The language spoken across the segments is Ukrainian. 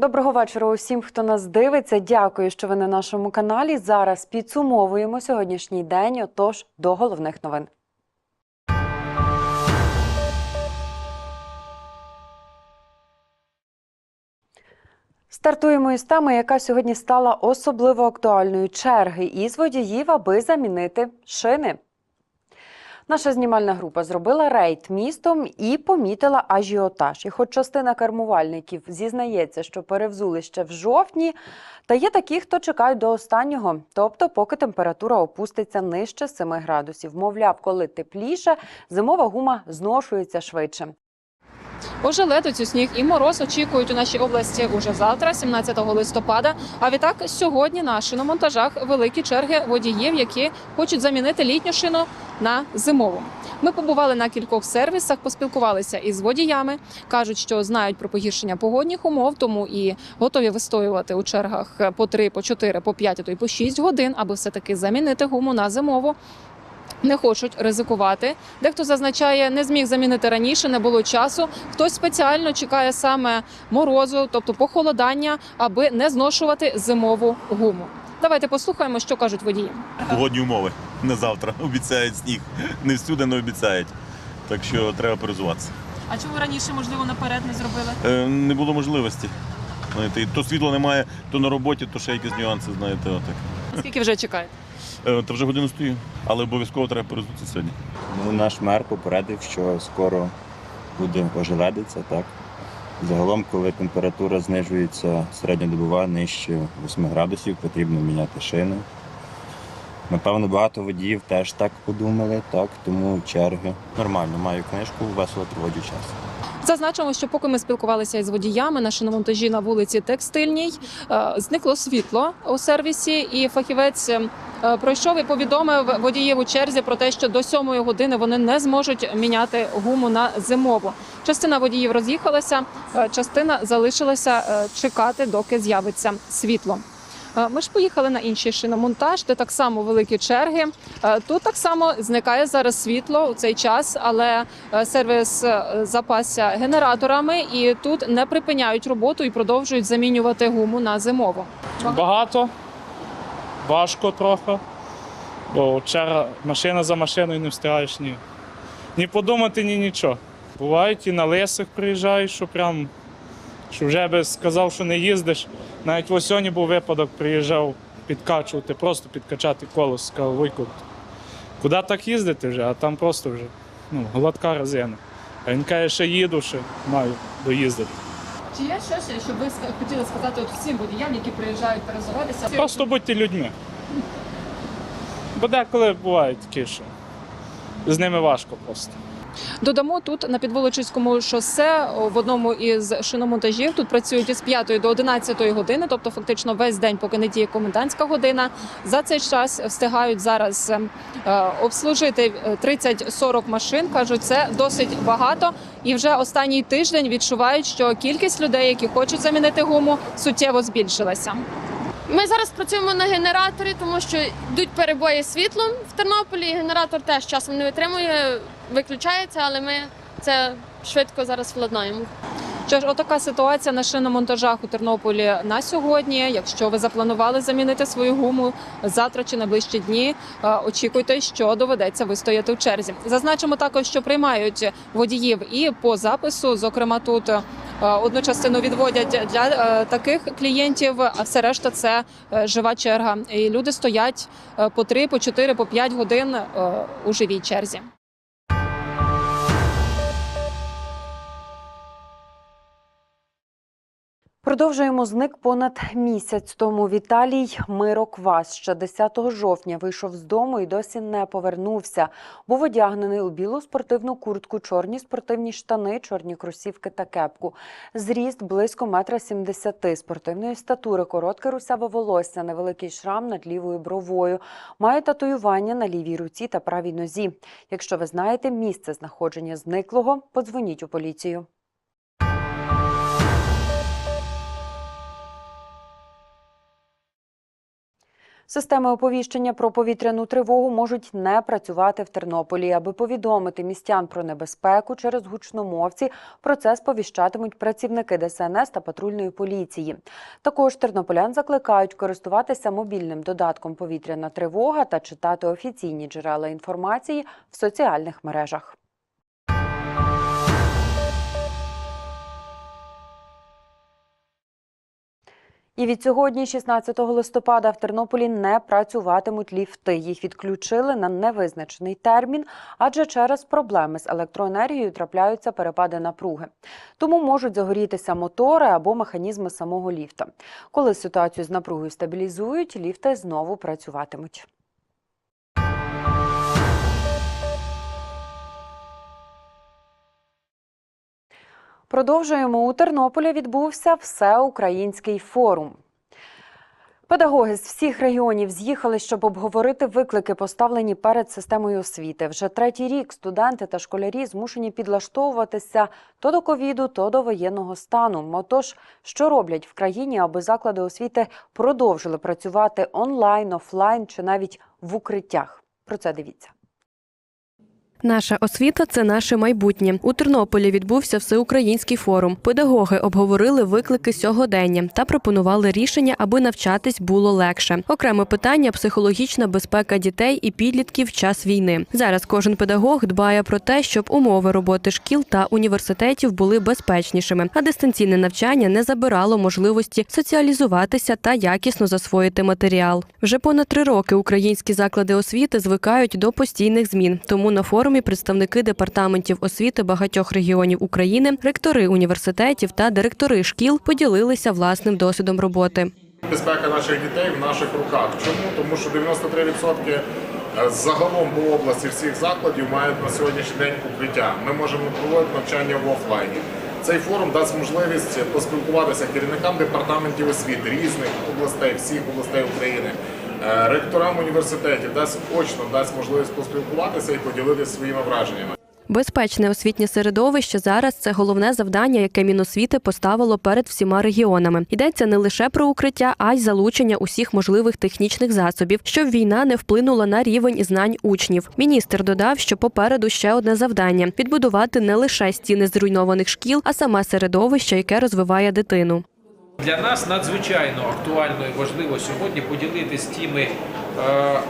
Доброго вечора усім, хто нас дивиться. Дякую, що ви на нашому каналі. Зараз підсумовуємо сьогоднішній день. Отож, до головних новин. Стартуємо із теми, яка сьогодні стала особливо актуальною черги із водіїв, аби замінити шини. Наша знімальна група зробила рейд містом і помітила ажіотаж. І хоч частина кермувальників зізнається, що перевзули ще в жовтні, та є такі, хто чекають до останнього, тобто поки температура опуститься нижче 7 градусів. Мовляв, коли тепліше, зимова гума зношується швидше. Ожеледицю, сніг і мороз очікують у нашій області уже завтра, 17 листопада. А відтак сьогодні на шиномонтажах великі черги водіїв, які хочуть замінити літню шину на зимову. Ми побували на кількох сервісах, поспілкувалися із водіями. кажуть, що знають про погіршення погодних умов, тому і готові вистоювати у чергах по 3, по 4, по 5, а то й по 6 годин, аби все таки замінити гуму на зимову. Не хочуть ризикувати. Дехто зазначає, не зміг замінити раніше, не було часу. Хтось спеціально чекає саме морозу, тобто похолодання, аби не зношувати зимову гуму. Давайте послухаємо, що кажуть водії. Погодні умови. Не завтра. Обіцяють сніг. Не всюди не обіцяють. Так що треба перезуватися. А чому раніше можливо наперед не зробили? Е, не було можливості. Знаєте, і то світла немає, то на роботі, то ще якісь нюанси, знаєте, отак. Скільки вже чекаєте? Е, та вже годину стою, але обов'язково треба перезутися сьогодні. Ну, наш мер попередив, що скоро буде ожеледиця, так. Загалом, коли температура знижується середньодобова нижче 8 градусів, потрібно міняти шини. Напевно, багато водіїв теж так подумали, так, тому черги. Нормально, маю книжку, весело проводжу час. Зазначимо, що поки ми спілкувалися із водіями на шиномонтажі на вулиці Текстильній, е, зникло світло у сервісі, і фахівець е, пройшов і повідомив водіїв у черзі про те, що до сьомої години вони не зможуть міняти гуму на зимову. Частина водіїв роз'їхалася, е, частина залишилася чекати, доки з'явиться світло. Е, Ми ж поїхали на інший шиномонтаж, де так само великі черги. Е, Тут так само зникає зараз світло у цей час, але е, сервіс запасся генераторами і тут не припиняють роботу і продовжують замінювати гуму на зимову. Багато, важко трохи, бо черга машина за машиною не встигаєш ні, ні подумати, ні нічого. Бувають і на лисих приїжджаєш, що прям що вже би сказав, що не їздиш. Навіть ось сьогодні був випадок, приїжджав підкачувати, просто підкачати колесо, сказав, Вуйко, куди так їздити вже, а там просто вже ну, гладка резина. А він каже, ще їду, ще маю доїздити. Чи є щось, що ви хотіли сказати всім водіям, які приїжджають перезаводитися? Просто будьте людьми. Бо деколи бувають такі, що з ними важко просто. Додамо тут на підволочиському шосе в одному із шиномонтажів. Тут працюють із 5 до 11 години, тобто фактично весь день, поки не діє комендантська година. За цей час встигають зараз е, обслужити е, 30-40 машин. кажуть, це досить багато. І вже останній тиждень відчувають, що кількість людей, які хочуть замінити гуму, суттєво збільшилася. Ми зараз працюємо на генераторі, тому що йдуть перебої світлом в Тернополі. Генератор теж часом не витримує, виключається, але ми це швидко зараз владнаємо. Що ж, отака ситуація на шиномонтажах у Тернополі на сьогодні. Якщо ви запланували замінити свою гуму завтра чи найближчі дні, е, очікуйте, що доведеться вистояти в черзі. Зазначимо також, що приймають водіїв і по запису. Зокрема, тут е, одну частину відводять для е, таких клієнтів, а все решта це жива черга. І люди стоять по 3, по 4, по 5 годин у живій черзі. Продовжуємо зник понад місяць тому. Віталій Мироквас ще 10 жовтня вийшов з дому і досі не повернувся. Був одягнений у білу спортивну куртку, чорні спортивні штани, чорні кросівки та кепку. Зріст близько метра сімдесяти, спортивної статури, коротке русяве волосся, невеликий шрам над лівою бровою. Має татуювання на лівій руці та правій нозі. Якщо ви знаєте місце знаходження зниклого, подзвоніть у поліцію. Системи оповіщення про повітряну тривогу можуть не працювати в Тернополі. Аби повідомити містян про небезпеку через гучномовці, про це сповіщатимуть працівники ДСНС та патрульної поліції. Також тернополян закликають користуватися мобільним додатком повітряна тривога та читати офіційні джерела інформації в соціальних мережах. І від сьогодні, 16 листопада, в Тернополі не працюватимуть ліфти. Їх відключили на невизначений термін, адже через проблеми з електроенергією трапляються перепади напруги. Тому можуть загорітися мотори або механізми самого ліфта. Коли ситуацію з напругою стабілізують, ліфти знову працюватимуть. Продовжуємо. У Тернополі відбувся всеукраїнський форум. Педагоги з всіх регіонів з'їхали, щоб обговорити виклики, поставлені перед системою освіти. Вже третій рік студенти та школярі змушені підлаштовуватися то до ковіду, то до воєнного стану. Отож, що роблять в країні, аби заклади освіти продовжили працювати онлайн, офлайн чи навіть в укриттях? Про це дивіться. Наша освіта це наше майбутнє. У Тернополі відбувся всеукраїнський форум. Педагоги обговорили виклики сьогодення та пропонували рішення, аби навчатись було легше. Окреме питання психологічна безпека дітей і підлітків в час війни. Зараз кожен педагог дбає про те, щоб умови роботи шкіл та університетів були безпечнішими, а дистанційне навчання не забирало можливості соціалізуватися та якісно засвоїти матеріал. Вже понад три роки українські заклади освіти звикають до постійних змін. Тому на форумі представники департаментів освіти багатьох регіонів України, ректори університетів та директори шкіл поділилися власним досвідом роботи. Безпека наших дітей в наших руках. Чому? Тому що 93% загалом по області всіх закладів мають на сьогоднішній день укриття. Ми можемо проводити навчання в офлайні. Цей форум дасть можливість поспілкуватися керівникам департаментів освіти різних областей, всіх областей України, е, ректорам університетів, дасть очно дасть можливість поспілкуватися і поділитися своїми враженнями. Безпечне освітнє середовище зараз це головне завдання, яке Міносвіти поставило перед всіма регіонами. Йдеться не лише про укриття, а й залучення усіх можливих технічних засобів, щоб війна не вплинула на рівень знань учнів. Міністр додав, що попереду ще одне завдання відбудувати не лише стіни зруйнованих шкіл, а саме середовище, яке розвиває дитину. Для нас надзвичайно актуально і важливо сьогодні поділитися тими е,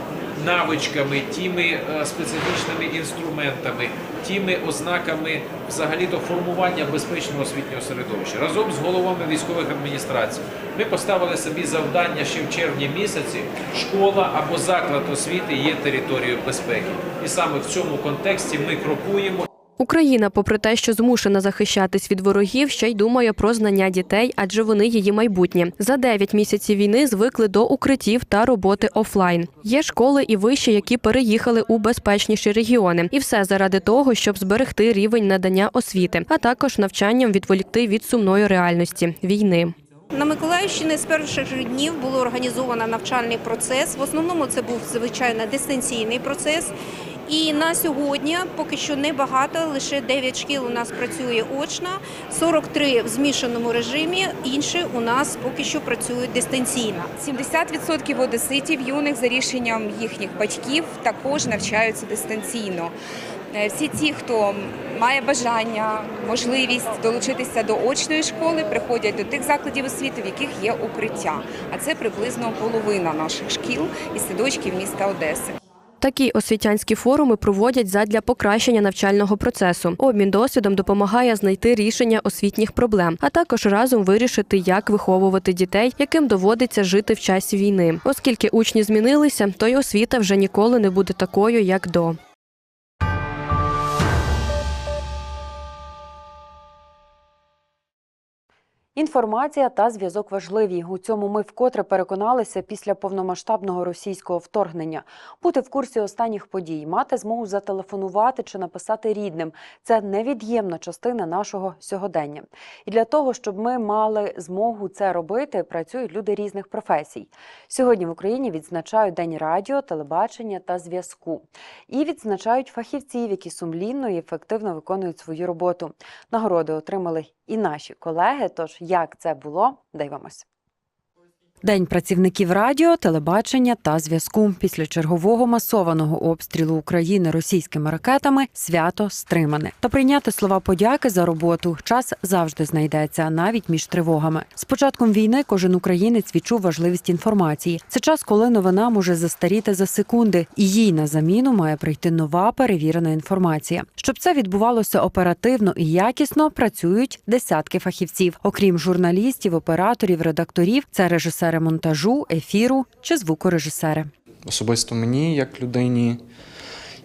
навичками, тими е, специфічними інструментами, тими ознаками взагалі до формування безпечного освітнього середовища. Разом з головами військових адміністрацій ми поставили собі завдання ще в червні місяці. Школа або заклад освіти є територією безпеки, і саме в цьому контексті ми крокуємо. Україна, попри те, що змушена захищатись від ворогів, ще й думає про знання дітей, адже вони її майбутнє. За 9 місяців війни звикли до укриттів та роботи офлайн. Є школи і виші, які переїхали у безпечніші регіони, і все заради того, щоб зберегти рівень надання освіти, а також навчанням відволікти від сумної реальності війни. На Миколаївщині з перших днів було організовано навчальний процес. В основному це був звичайно дистанційний процес. І на сьогодні поки що небагато, лише 9 шкіл у нас працює очно, 43 в змішаному режимі, інші у нас поки що працюють дистанційно. 70% одеситів юних за рішенням їхніх батьків також навчаються дистанційно. Е, Всі ті, хто має бажання, можливість долучитися до очної школи, приходять до тих закладів освіти, в яких є укриття. А це приблизно половина наших шкіл і садочків міста Одеси. Такі освітянські форуми проводять задля покращення навчального процесу. Обмін досвідом допомагає знайти рішення освітніх проблем, а також разом вирішити, як виховувати дітей, яким доводиться жити в часі війни. Оскільки учні змінилися, то й освіта вже ніколи не буде такою, як до. Інформація та зв'язок важливі. У цьому ми вкотре переконалися після повномасштабного російського вторгнення. Бути в курсі останніх подій, мати змогу зателефонувати чи написати рідним це невід'ємна частина нашого сьогодення. І для того, щоб ми мали змогу це робити, працюють люди різних професій. Сьогодні в Україні відзначають День радіо, телебачення та зв'язку. І відзначають фахівців, які сумлінно і ефективно виконують свою роботу. Нагороди отримали і наші колеги. Тож як це було, дивимось. День працівників радіо, телебачення та зв'язку після чергового масованого обстрілу України російськими ракетами свято стримане. Та прийняти слова подяки за роботу час завжди знайдеться, навіть між тривогами. З початком війни кожен українець відчув важливість інформації. Це час, коли новина може застаріти за секунди, і їй на заміну має прийти нова перевірена інформація. Щоб це відбувалося оперативно і якісно, працюють десятки фахівців. Окрім журналістів, операторів, редакторів, це режисери монтажу, ефіру чи звукорежисери. Особисто мені, як людині,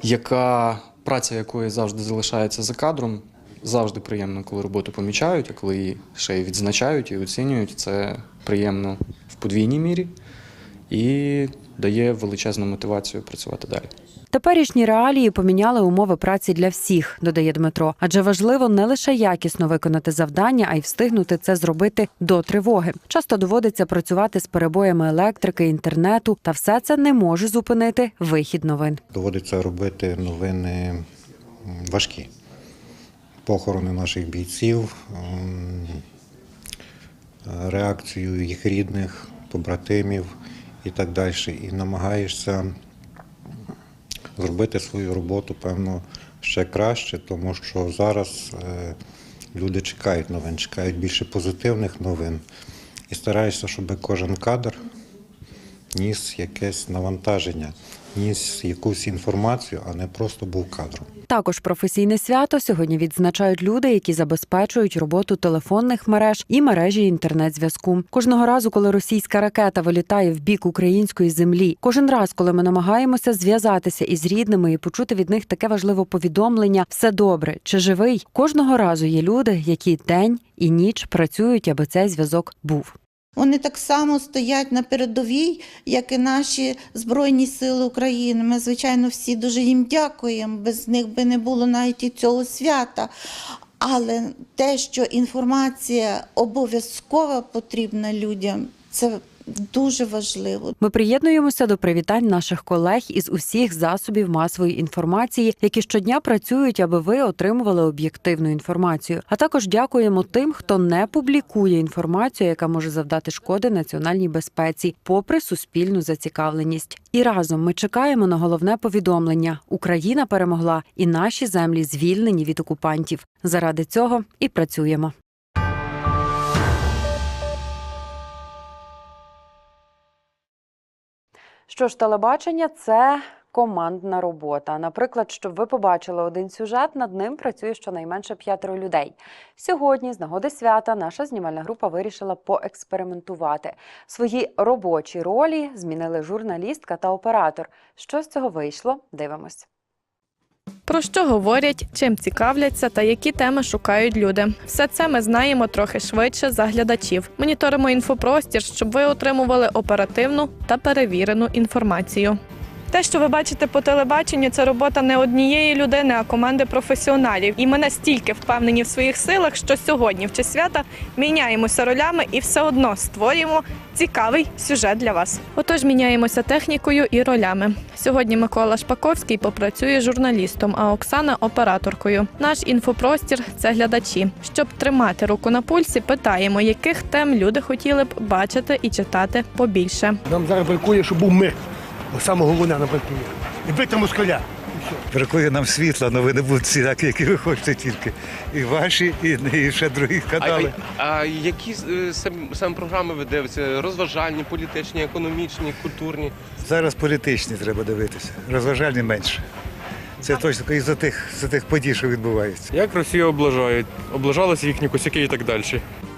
яка праця якої завжди залишається за кадром, завжди приємно, коли роботу помічають, а коли її ще й відзначають і оцінюють. Це приємно в подвійній мірі і дає величезну мотивацію працювати далі. Теперішні реалії поміняли умови праці для всіх, додає Дмитро. Адже важливо не лише якісно виконати завдання, а й встигнути це зробити до тривоги. Часто доводиться працювати з перебоями електрики, інтернету, та все це не може зупинити вихід новин. Доводиться робити новини важкі. Похорони наших бійців, реакцію їх рідних, побратимів і так далі. І намагаєшся зробити свою роботу, певно, ще краще, тому що зараз е, люди чекають новин, чекають більше позитивних новин. І стараєшся, щоб кожен кадр ніс якесь навантаження, ніс якусь інформацію, а не просто був кадром. Також професійне свято сьогодні відзначають люди, які забезпечують роботу телефонних мереж і мережі інтернет-зв'язку. Кожного разу, коли російська ракета вилітає в бік української землі, кожен раз, коли ми намагаємося зв'язатися із рідними і почути від них таке важливе повідомлення все добре чи живий. Кожного разу є люди, які день і ніч працюють, аби цей зв'язок був. Вони так само стоять на передовій, як і наші Збройні Сили України. Ми, звичайно, всі дуже їм дякуємо. Без них би не було навіть і цього свята. Але те, що інформація обов'язково потрібна людям, це дуже важливо. Ми приєднуємося до привітань наших колег із усіх засобів масової інформації, які щодня працюють, аби ви отримували об'єктивну інформацію. А також дякуємо тим, хто не публікує інформацію, яка може завдати шкоди національній безпеці, попри суспільну зацікавленість. І разом ми чекаємо на головне повідомлення: Україна перемогла, і наші землі звільнені від окупантів. Заради цього і працюємо. Що ж, телебачення це командна робота. Наприклад, щоб ви побачили один сюжет, над ним працює щонайменше п'ятеро людей. Сьогодні, з нагоди свята, наша знімальна група вирішила поекспериментувати. Свої робочі ролі змінили журналістка та оператор. Що з цього вийшло? Дивимось. Про що говорять, чим цікавляться та які теми шукають люди. Все це ми знаємо трохи швидше за глядачів. Моніторимо інфопростір, щоб ви отримували оперативну та перевірену інформацію. Те, що ви бачите по телебаченню, це робота не однієї людини, а команди професіоналів. І ми настільки впевнені в своїх силах, що сьогодні, в честь свята, міняємося ролями і все одно створюємо цікавий сюжет для вас. Отож, міняємося технікою і ролями. Сьогодні Микола Шпаковський попрацює журналістом, а Оксана операторкою. Наш інфопростір це глядачі. Щоб тримати руку на пульсі, питаємо, яких тем люди хотіли б бачити і читати побільше. Нам зараз бракує, щоб був мир. Саме головне нам бракує. І бити москаля. Бракує нам світла, новини будуть всі такі, які ви хочете тільки. І ваші, і, і ще другі канали. А, а які е, сам, сам програми ви дивитеся? Розважальні, політичні, економічні, культурні? Зараз політичні треба дивитися, розважальні менше. Це точно із-за тих, за тих подій, що відбуваються. Як Росію облажають, облажалися їхні косяки і так далі.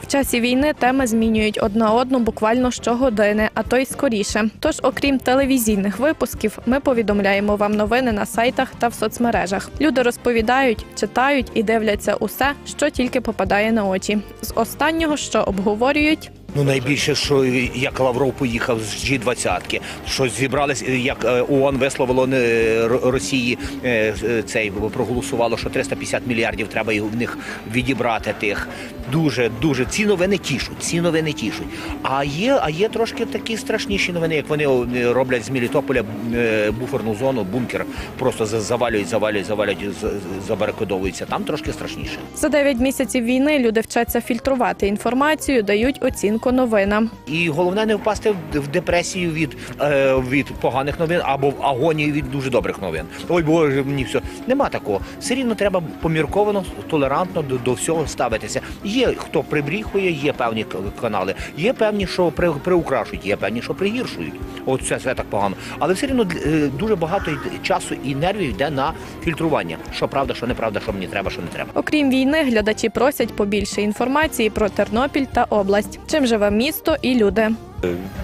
Часі війни теми змінюють одна одну буквально щогодини, а то й скоріше. Тож, окрім телевізійних випусків, ми повідомляємо вам новини на сайтах та в соцмережах. Люди розповідають, читають і дивляться усе, що тільки попадає на очі. З останнього, що обговорюють, Ну найбільше, що як Лавров поїхав з G20, що зібрались, як е, ООН висловило е, Росії е, цей проголосувало, що 350 мільярдів треба в них відібрати тих. Дуже дуже ці новини тішуть. Ці новини тішуть. А є, а є трошки такі страшніші новини, як вони е, роблять з Мелітополя е, буферну зону, бункер, просто за- завалюють, завалюють, завалюють, з- з- забарикадовуються. Там трошки страшніше. за 9 місяців війни люди вчаться фільтрувати інформацію, дають оцінку новинам. І головне не впасти в- в депресію від, е, від поганих новин або в агонію від дуже добрих новин. Ой, боже, мені все. Нема такого. Все рівно треба помірковано, толерантно до, до всього ставитися. Є хто прибріхує, є певні канали, є певні, що при, приукрашують, є певні, що пригіршують. От це все так погано. Але все рівно е, дуже багато часу і нервів йде на фільтрування. Що правда, що неправда, що мені треба, що не треба. Окрім війни, глядачі просять побільше інформації про Тернопіль та область, чим живе місто і люди.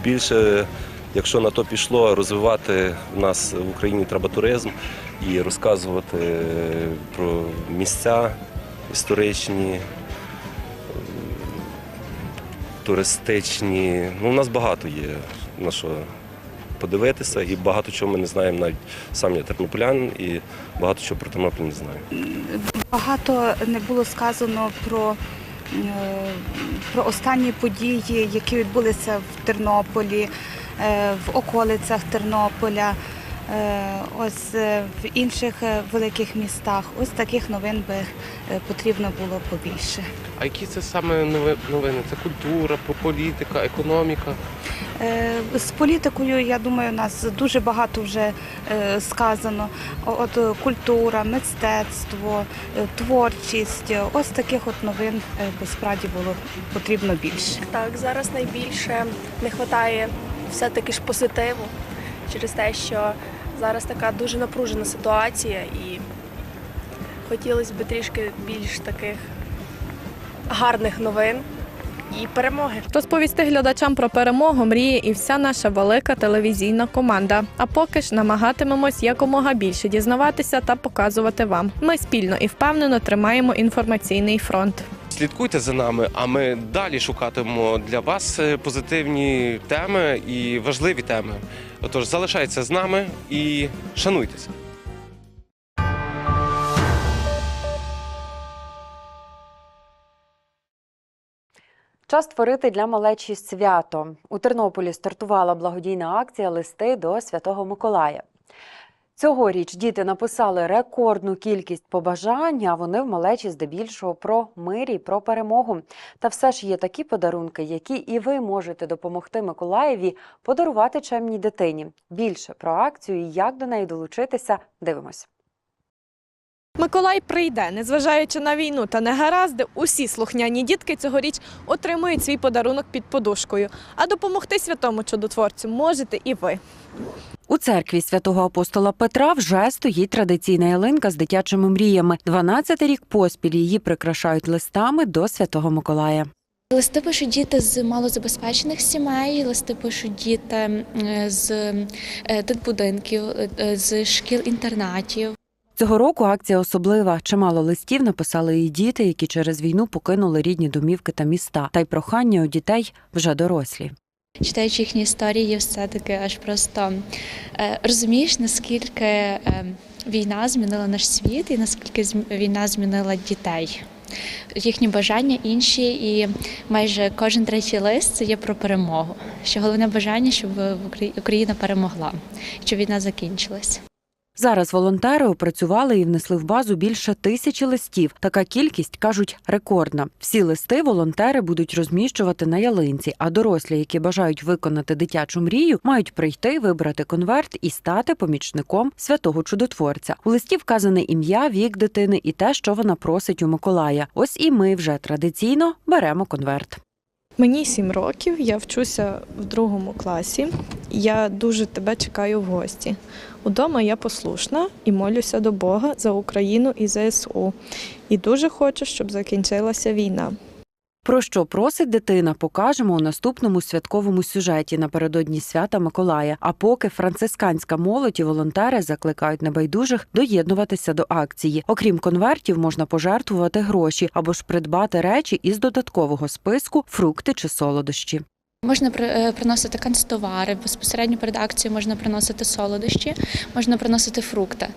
Більше, якщо на то пішло, розвивати в нас в Україні треба туризм і розказувати про місця історичні, е, туристичні. Ну, у нас багато є на що подивитися, і багато чого ми не знаємо. Навіть сам я тернополянин і багато чого про Тернопіль не знаю. Багато не було сказано про, е, про останні події, які відбулися в Тернополі, е, в околицях Тернополя, ось е, в інших е, великих містах. Ось таких новин би е, потрібно було побільше. А які це саме нови- новини? Це культура, політика, економіка. Е, З політикою, я думаю, у нас дуже багато вже е, сказано. От е, культура, мистецтво, е, творчість. е, Ось таких от новин е, би справді було потрібно більше. Так, зараз найбільше не вистачає все-таки ж позитиву через те, що зараз така дуже напружена ситуація і хотілося б трішки більш таких гарних новин і перемоги. Розповісти глядачам про перемогу мріє і вся наша велика телевізійна команда. А поки ж намагатимемось якомога більше дізнаватися та показувати вам. Ми спільно і впевнено тримаємо інформаційний фронт. Слідкуйте за нами, а ми далі шукатимемо для вас е, позитивні теми і важливі теми. Отож, залишайтеся з нами і шануйтеся. Час створити для малечі свято. У Тернополі стартувала благодійна акція Листи до Святого Миколая. Цьогоріч діти написали рекордну кількість побажань, а вони в малечі здебільшого про мир і про перемогу. Та все ж є такі подарунки, які і ви можете допомогти Миколаєві подарувати чемній дитині. Більше про акцію і як до неї долучитися, дивимось. Миколай прийде, незважаючи на війну та негаразди, усі слухняні дітки цьогоріч отримують свій подарунок під подушкою. А допомогти святому чудотворцю можете і ви. У церкві святого апостола Петра вже стоїть традиційна ялинка з дитячими мріями. 12 рік поспіль її прикрашають листами до Святого Миколая. Листи пишуть діти з малозабезпечених сімей, листи пишуть діти е, з е, дитбудинків, е, з шкіл-інтернатів. Цього року акція особлива. Чимало листів написали і діти, які через війну покинули рідні домівки та міста. Та й прохання у дітей вже дорослі. Читаючи їхні історії, все таки аж просто е, розумієш, наскільки е, війна змінила наш світ і наскільки війна змінила дітей. Їхні бажання інші, і майже кожен третій лист це є про перемогу. Що головне бажання, щоб Україна перемогла, щоб війна закінчилась. Зараз волонтери опрацювали і внесли в базу більше тисячі листів. Така кількість кажуть рекордна. Всі листи волонтери будуть розміщувати на ялинці, а дорослі, які бажають виконати дитячу мрію, мають прийти, вибрати конверт і стати помічником святого чудотворця. У листі вказане ім'я, вік дитини і те, що вона просить у Миколая. Ось і ми вже традиційно беремо конверт. Мені сім років, я вчуся в другому класі. Я дуже тебе чекаю в гості. Удома я послушна і молюся до Бога за Україну і ЗСУ. І дуже хочу, щоб закінчилася війна. Про що просить дитина, покажемо у наступному святковому сюжеті напередодні свята Миколая. А поки францисканська молодь і волонтери закликають небайдужих доєднуватися до акції. Окрім конвертів, можна пожертвувати гроші або ж придбати речі із додаткового списку, фрукти чи солодощі. Можна е, приносити канцтовари, безпосередньо перед акцією можна приносити солодощі, можна приносити фрукти.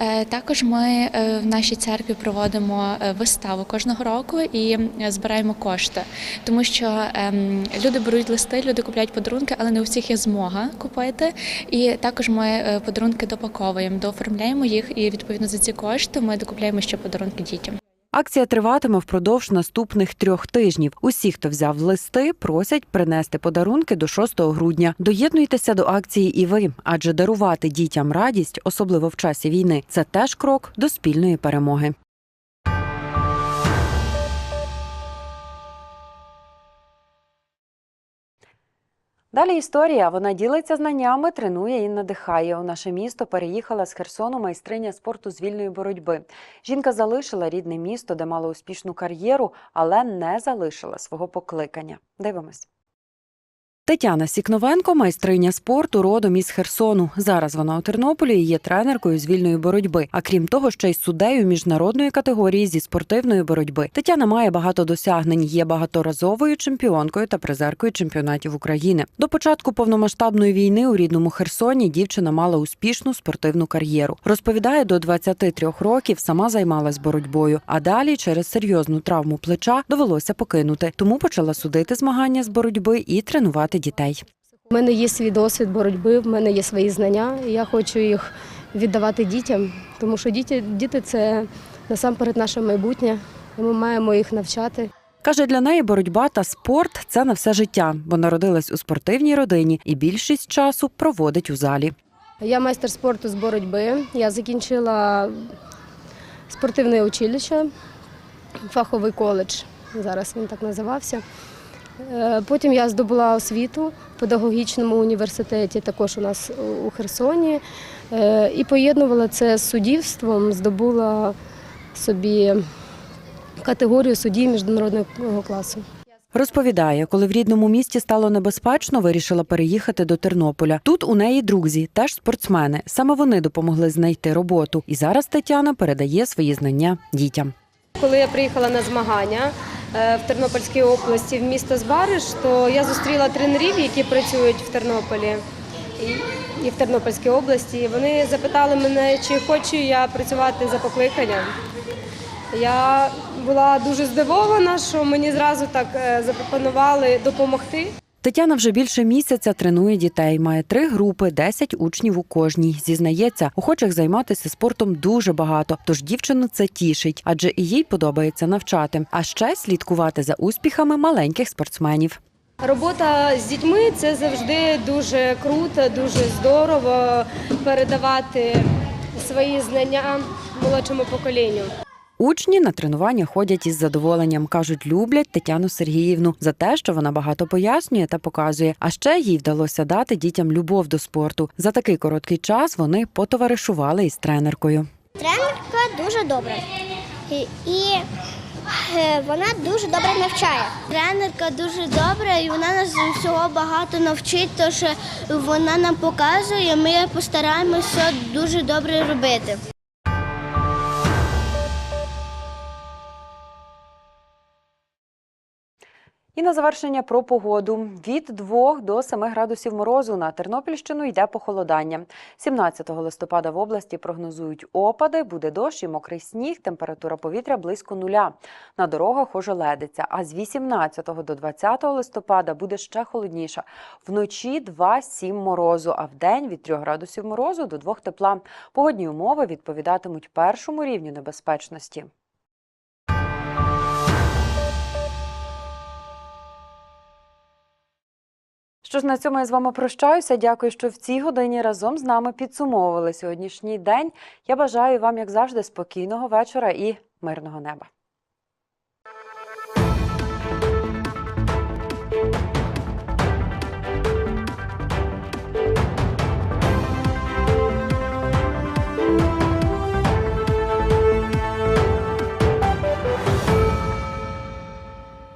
Е, Також ми е, в нашій церкві проводимо виставу кожного року і збираємо кошти, тому що ем, люди беруть листи, люди купляють подарунки, але не у всіх є змога купити. І також ми подарунки допаковуємо, дооформляємо їх, і відповідно за ці кошти ми докупляємо ще подарунки дітям. Акція триватиме впродовж наступних трьох тижнів. Усі, хто взяв листи, просять принести подарунки до 6 грудня. Доєднуйтеся до акції і ви, адже дарувати дітям радість, особливо в часі війни, це теж крок до спільної перемоги. Далі історія. Вона ділиться знаннями, тренує і надихає. У наше місто переїхала з Херсону майстриня спорту з вільної боротьби. Жінка залишила рідне місто, де мала успішну кар'єру, але не залишила свого покликання. Дивимось. Тетяна Сікновенко, майстриня спорту, родом із Херсону. Зараз вона у Тернополі і є тренеркою з вільної боротьби. А крім того, ще й суддею міжнародної категорії зі спортивної боротьби. Тетяна має багато досягнень, є багаторазовою чемпіонкою та призеркою чемпіонатів України. До початку повномасштабної війни у рідному Херсоні дівчина мала успішну спортивну кар'єру. Розповідає, до 23 років сама займалась боротьбою, а далі через серйозну травму плеча довелося покинути. Тому почала судити змагання з боротьби і тренувати дітей. У мене є свій досвід боротьби, в мене є свої знання, і я хочу їх віддавати дітям, тому що діти, діти це насамперед наше майбутнє, і ми маємо їх навчати. Каже, для неї боротьба та спорт це на все життя, бо народилась у спортивній родині і більшість часу проводить у залі. Я майстер спорту з боротьби. Я закінчила спортивне училище, фаховий коледж. Зараз він так називався. Е, Потім я здобула освіту в педагогічному університеті, також у нас у Херсоні, Е, і поєднувала це з суддівством, здобула собі категорію судді міжнародного класу. Розповідає, коли в рідному місті стало небезпечно, вирішила переїхати до Тернополя. Тут у неї друзі, теж спортсмени. Саме вони допомогли знайти роботу. І зараз Тетяна передає свої знання дітям. Коли я приїхала на змагання в Тернопільській області в місто Збариш, то я зустріла тренерів, які працюють в Тернополі і- і в Тернопільській області. Вони запитали мене, чи хочу я працювати за покликанням. Я була дуже здивована, що мені зразу так е, запропонували допомогти. Тетяна вже більше місяця тренує дітей. Має три групи, 10 учнів у кожній. Зізнається, охочих займатися спортом дуже багато. Тож дівчину це тішить, адже і їй подобається навчати, а ще слідкувати за успіхами маленьких спортсменів. Робота з дітьми це завжди дуже круто, дуже здорово передавати свої знання молодшому поколінню. Учні на тренування ходять із задоволенням. кажуть, люблять Тетяну Сергіївну за те, що вона багато пояснює та показує. А ще їй вдалося дати дітям любов до спорту. За такий короткий час вони потоваришували із тренеркою. Тренерка дуже добра. І, е, вона дуже добре навчає. Тренерка дуже добра і вона нас всього багато навчить, тож вона нам показує, ми постараємося дуже добре робити. І на завершення про погоду. Від 2 до 7 градусів морозу на Тернопільщину йде похолодання. 17 листопада в області прогнозують опади, буде дощ і мокрий сніг, температура повітря близько нуля. На дорогах ожеледиться, а з 18 до 20 листопада буде ще холодніше. Вночі 2-7 морозу, а вдень від 3 градусів морозу до 2 тепла. Погодні умови відповідатимуть першому рівню небезпечності. Що ж, на цьому я з вами прощаюся. Дякую, що в цій годині разом з нами підсумовували сьогоднішній день. Я бажаю вам, як завжди, спокійного вечора і мирного неба.